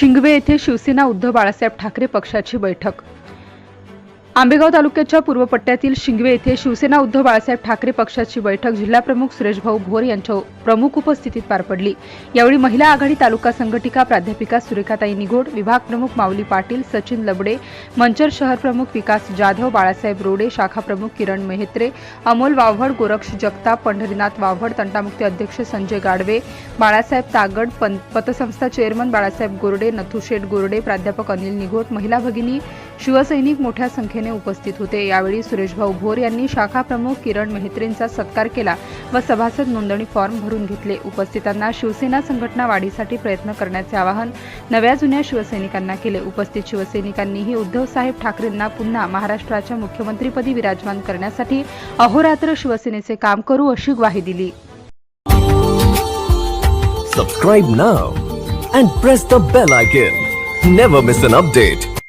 शिंगवे येथे शिवसेना उद्धव बाळासाहेब ठाकरे पक्षाची बैठक आंबेगाव तालुक्याच्या पूर्व पट्ट्यातील शिंगवे येथे शिवसेना उद्धव बाळासाहेब ठाकरे पक्षाची बैठक जिल्हाप्रमुख सुरेशभाऊ भोर यांच्या प्रमुख उपस्थितीत पार पडली. यावेळी महिला आघाडी तालुका संघटिका प्राध्यापिका सुरेखाताई निघोड विभाग प्रमुख माऊली पाटील सचिन लबडे मंचर शहर प्रमुख विकास जाधव बाळासाहेब रोडे शाखा प्रमुख किरण मेहत्रे अमोल वाव्हड गोरक्ष जगताप पंढरीनाथ वावड तंटामुक्ती अध्यक्ष संजय गाडवे बाळासाहेब तागड पतसंस्था चेअरमन बाळासाहेब गोरडे नथुशेठ गोरडे प्राध्यापक अनिल निघोट महिला भगिनी शिवसैनिक मोठ्या संख्येने उपस्थित होते यावेळी सुरेशभाऊ भोर यांनी शाखा प्रमुख किरण मेहत्रेंचा सत्कार केला व सभासद नोंदणी फॉर्म भरून घेतले उपस्थितांना शिवसेना संघटना वाढीसाठी प्रयत्न करण्याचे आवाहन नव्या जुन्या शिवसैनिकांना केले उपस्थित शिवसैनिकांनीही उद्धव साहेब ठाकरेंना पुन्हा महाराष्ट्राच्या मुख्यमंत्रीपदी विराजमान करण्यासाठी अहोरात्र शिवसेनेचे काम करू अशी ग्वाही दिली Subscribe now and press the bell icon. Never miss an update.